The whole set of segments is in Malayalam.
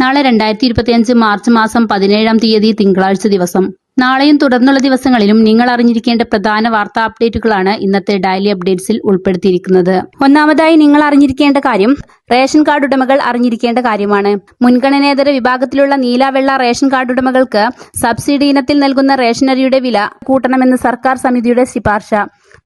നാളെ രണ്ടായിരത്തി ഇരുപത്തിയഞ്ച് മാർച്ച് മാസം പതിനേഴാം തീയതി തിങ്കളാഴ്ച ദിവസം. നാളെയും തുടർന്നുള്ള ദിവസങ്ങളിലും നിങ്ങൾ അറിഞ്ഞിരിക്കേണ്ട പ്രധാന വാർത്താ അപ്ഡേറ്റുകളാണ് ഇന്നത്തെ ഡെയിലി അപ്ഡേറ്റ്സിൽ ഉൾപ്പെടുത്തിയിരിക്കുന്നത്. ഒന്നാമതായി നിങ്ങൾ അറിഞ്ഞിരിക്കേണ്ട കാര്യം റേഷൻ കാർഡ് ഉടമകൾ അറിഞ്ഞിരിക്കേണ്ട കാര്യമാണ്. മുൻഗണനേതര വിഭാഗത്തിലുള്ള നീല വെള്ള റേഷൻ കാർഡ് ഉടമകൾക്ക് സബ്സിഡി ഇനത്തിൽ നൽകുന്ന റേഷനരിയുടെ വില കൂട്ടണമെന്ന് സർക്കാർ സമിതിയുടെ ശുപാർശ.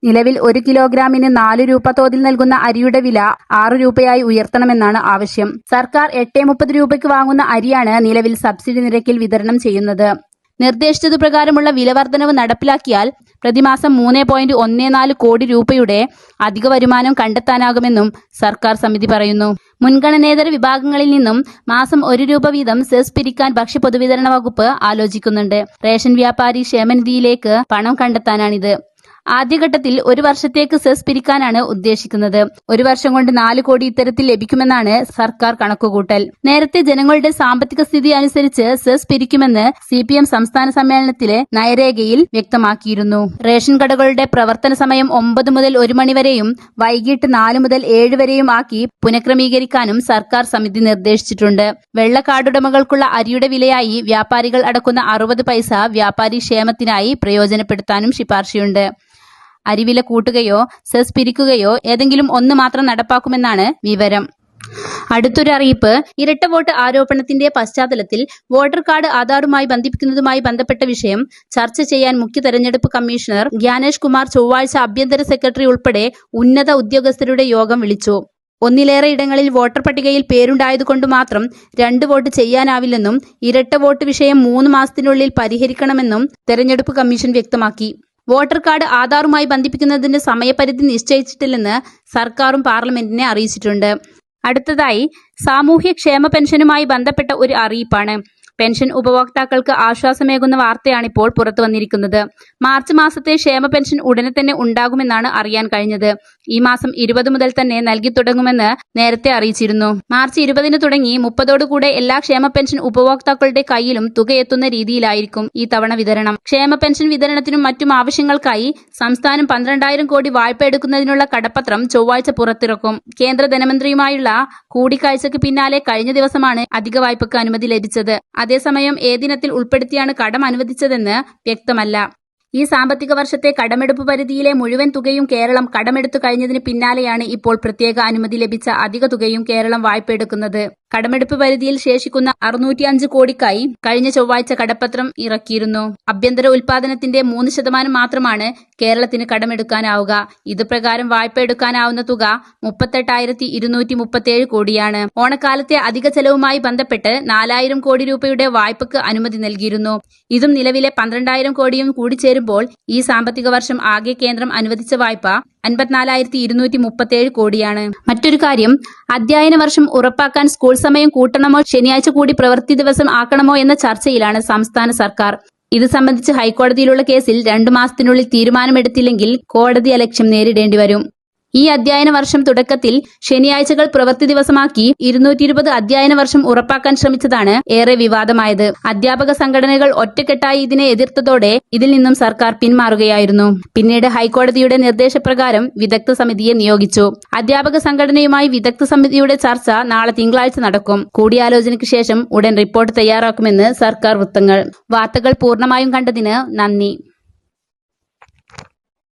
നിലവിൽ ഒരു കിലോഗ്രാമിന് നാല് രൂപ തോതിൽ നൽകുന്ന അരിയുടെ വില ആറ് രൂപയായി ഉയർത്തണമെന്നാണ് ആവശ്യം. സർക്കാർ എട്ട് മുപ്പത് രൂപയ്ക്ക് വാങ്ങുന്ന അരിയാണ് നിലവിൽ സബ്സിഡി നിരക്കിൽ വിതരണം ചെയ്യുന്നത്. നിർദ്ദേശിച്ചതു പ്രകാരമുള്ള വില വർധനവ് നടപ്പിലാക്കിയാൽ പ്രതിമാസം മൂന്ന് പോയിന്റ് ഒന്ന് നാല് കോടി രൂപയുടെ അധിക വരുമാനം കണ്ടെത്താനാകുമെന്നും സർക്കാർ സമിതി പറയുന്നു. മുൻഗണനേതര വിഭാഗങ്ങളിൽ നിന്നും മാസം ഒരു രൂപ വീതം സെസ് പിരിക്കാൻ ഭക്ഷ്യ പൊതുവിതരണ വകുപ്പ് ആലോചിക്കുന്നുണ്ട്. റേഷൻ വ്യാപാരി ക്ഷേമനിധിയിലേക്ക് പണം കണ്ടെത്താനാണിത്. ആദ്യഘട്ടത്തിൽ ഒരു വർഷത്തേക്ക് സെസ് പിരിക്കാനാണ് ഉദ്ദേശിക്കുന്നത്. ഒരു വർഷം കൊണ്ട് നാല് കോടി ഇത്തരത്തിൽ ലഭിക്കുമെന്നാണ് സർക്കാർ കണക്കുകൂട്ടൽ. നേരത്തെ ജനങ്ങളുടെ സാമ്പത്തിക സ്ഥിതി അനുസരിച്ച് സെസ് പിരിക്കുമെന്ന് സി പി എം സംസ്ഥാന സമ്മേളനത്തിലെ നയരേഖയിൽ വ്യക്തമാക്കിയിരുന്നു. റേഷൻ കടകളുടെ പ്രവർത്തന സമയം ഒമ്പത് മുതൽ ഒരു മണിവരെയും വൈകിട്ട് നാല് മുതൽ ഏഴ് വരെയും ആക്കി പുനഃക്രമീകരിക്കാനും സർക്കാർ സമിതി നിർദ്ദേശിച്ചിട്ടുണ്ട്. വെള്ളക്കാടുടമകൾക്കുള്ള അരിയുടെ വിലയായി വ്യാപാരികൾ അടക്കുന്ന അറുപത് പൈസ വ്യാപാരി ക്ഷേമത്തിനായി പ്രയോജനപ്പെടുത്താനും ശുപാർശയുണ്ട്. അരിവില കൂട്ടുകയോ സെസ് പിരിക്കുകയോ ഏതെങ്കിലും ഒന്ന് മാത്രം നടപ്പാക്കുമെന്നാണ് വിവരം. അടുത്തൊരു അറിയിപ്പ് ഇരട്ട വോട്ട് ആരോപണത്തിന്റെ പശ്ചാത്തലത്തിൽ വോട്ടർ കാർഡ് ആധാറുമായി ബന്ധിപ്പിക്കുന്നതുമായി ബന്ധപ്പെട്ട വിഷയം ചർച്ച ചെയ്യാൻ മുഖ്യ തെരഞ്ഞെടുപ്പ് കമ്മീഷണർ ജ്ഞാനേഷ് കുമാർ ചൊവ്വാഴ്ച ആഭ്യന്തര സെക്രട്ടറി ഉൾപ്പെടെ ഉന്നത ഉദ്യോഗസ്ഥരുടെ യോഗം വിളിച്ചു. ഒന്നിലേറെ ഇടങ്ങളിൽ വോട്ടർ പട്ടികയിൽ പേരുണ്ടായതുകൊണ്ട് മാത്രം രണ്ട് വോട്ട് ചെയ്യാനാവില്ലെന്നും ഇരട്ട വോട്ട് വിഷയം മൂന്ന് മാസത്തിനുള്ളിൽ പരിഹരിക്കണമെന്നും തെരഞ്ഞെടുപ്പ് കമ്മീഷൻ വ്യക്തമാക്കി. വോട്ടർ കാർഡ് ആധാറുമായി ബന്ധിപ്പിക്കുന്നതിന്റെ സമയപരിധി നിശ്ചയിച്ചിട്ടില്ലെന്ന് സർക്കാരും പാർലമെന്റിനെ അറിയിച്ചിട്ടുണ്ട്. അടുത്തതായി സാമൂഹ്യ ക്ഷേമ പെൻഷനുമായി ബന്ധപ്പെട്ട ഒരു അറിയിപ്പാണ്. പെൻഷൻ ഉപഭോക്താക്കൾക്ക് ആശ്വാസമേകുന്ന വാർത്തയാണിപ്പോൾ പുറത്തു വന്നിരിക്കുന്നത് മാർച്ച് മാസത്തെ ക്ഷേമ പെൻഷൻ ഉടനെ തന്നെ ഉണ്ടാകുമെന്നാണ് അറിയാൻ കഴിഞ്ഞത്. ഈ മാസം ഇരുപത് മുതൽ തന്നെ നൽകി തുടങ്ങുമെന്ന് നേരത്തെ അറിയിച്ചിരുന്നു. മാർച്ച് ഇരുപതിന് തുടങ്ങി മുപ്പതോടുകൂടെ എല്ലാ ക്ഷേമ പെൻഷൻ ഉപഭോക്താക്കളുടെ കയ്യിലും തുകയെത്തുന്ന രീതിയിലായിരിക്കും ഈ തവണ വിതരണം. ക്ഷേമ പെൻഷൻ വിതരണത്തിനും മറ്റും ആവശ്യങ്ങൾക്കായി സംസ്ഥാനം പന്ത്രണ്ടായിരം കോടി വായ്പ എടുക്കുന്നതിനുള്ള കടപ്പത്രം ചൊവ്വാഴ്ച പുറത്തിറക്കും. കേന്ദ്ര ധനമന്ത്രിയുമായുള്ള കൂടിക്കാഴ്ചയ്ക്ക് പിന്നാലെ കഴിഞ്ഞ ദിവസമാണ് അധിക വായ്പയ്ക്ക് അനുമതി ലഭിച്ചത്. അതേസമയം ഏതിനത്തിൽ ഉൾപ്പെടുത്തിയാണ് കടം അനുവദിച്ചതെന്ന് വ്യക്തമല്ല. ഈ സാമ്പത്തിക വർഷത്തെ കടമെടുപ്പ് പരിധിയിലെ മുഴുവൻ തുകയും കേരളം കടമെടുത്തു കഴിഞ്ഞതിന് പിന്നാലെയാണ് ഇപ്പോൾ പ്രത്യേക അനുമതി ലഭിച്ച അധിക തുകയും കേരളം വായ്പ എടുക്കുന്നത്. കടമെടുപ്പ് പരിധിയിൽ ശേഷിക്കുന്ന അറുന്നൂറ്റിയഞ്ച് കോടിക്കായി കഴിഞ്ഞ ചൊവ്വാഴ്ച കടപ്പത്രം ഇറക്കിയിരുന്നു. അഭ്യന്തര ഉൽപാദനത്തിന്റെ മൂന്ന് ശതമാനം മാത്രമാണ് കേരളത്തിന് കടമെടുക്കാനാവുക. ഇത് പ്രകാരം വായ്പ എടുക്കാനാവുന്ന തുക മുപ്പത്തെട്ടായിരത്തി ഇരുന്നൂറ്റി മുപ്പത്തിയേഴ് കോടിയാണ്. ഓണക്കാലത്തെ അധിക ചെലവുമായി ബന്ധപ്പെട്ട് നാലായിരം കോടി രൂപയുടെ വായ്പക്ക് അനുമതി നൽകിയിരുന്നു. ഇതും നിലവിലെ പന്ത്രണ്ടായിരം കോടിയും കൂടി ചേരുമ്പോൾ ഈ സാമ്പത്തിക വർഷം ആകെ കേന്ദ്രം അനുവദിച്ച വായ്പ അൻപത്തിനാലായിരത്തി ഇരുന്നൂറ്റി മുപ്പത്തിയേഴ് കോടിയാണ്. മറ്റൊരു കാര്യം അധ്യയന വർഷം ഉറപ്പാക്കാൻ സ്കൂൾ സമയം കൂട്ടണമോ ശനിയാഴ്ച കൂടി പ്രവൃത്തി ദിവസം ആക്കണമോ എന്ന ചർച്ചയിലാണ് സംസ്ഥാന സർക്കാർ. ഇത് സംബന്ധിച്ച് ഹൈക്കോടതിയിലുള്ള കേസിൽ രണ്ടു മാസത്തിനുള്ളിൽ തീരുമാനമെടുത്തില്ലെങ്കിൽ കോടതി അലക്ഷ്യം നേരിടേണ്ടി വരും ഈ അധ്യയന വർഷം തുടക്കത്തിൽ ശനിയാഴ്ചകൾ പ്രവൃത്തി ദിവസമാക്കി ഇരുന്നൂറ്റി ഇരുപത് അധ്യയന വർഷം ഉറപ്പാക്കാൻ ശ്രമിച്ചതാണ് ഏറെ വിവാദമായത്. അധ്യാപക സംഘടനകൾ ഒറ്റക്കെട്ടായി ഇതിനെ എതിർത്തതോടെ ഇതിൽ നിന്നും സർക്കാർ പിന്മാറുകയായിരുന്നു. പിന്നീട് ഹൈക്കോടതിയുടെ നിർദ്ദേശപ്രകാരം വിദഗ്ധ സമിതിയെ നിയോഗിച്ചു. അധ്യാപക സംഘടനയുമായി വിദഗ്ധ സമിതിയുടെ ചർച്ച നാളെ തിങ്കളാഴ്ച നടക്കും. കൂടിയാലോചനയ്ക്ക് ശേഷം ഉടൻ റിപ്പോർട്ട് തയ്യാറാക്കുമെന്ന് സർക്കാർ വൃത്തങ്ങൾ. വാർത്തകൾ പൂർണമായും കണ്ടതിന് നന്ദി.